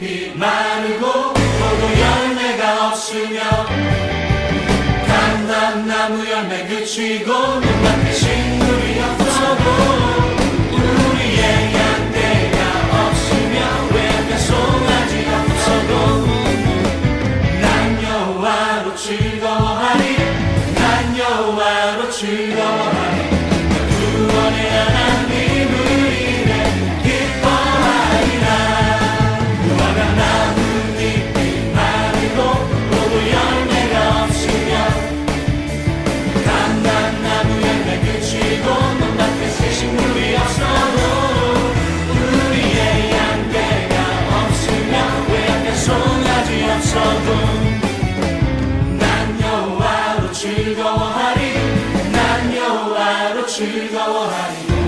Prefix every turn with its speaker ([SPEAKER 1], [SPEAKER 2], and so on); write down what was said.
[SPEAKER 1] 잎이 마르고 모두 열매가 없으며 단단 나무 열매 그치고 눈밭에 식물이 없어도 우리의 양대가 없으며 외가 송아지 없어도 난 여와로 즐거워하리 난 여호와로 즐거워하리. 즐거워하리. 난 여호와로 즐거워하리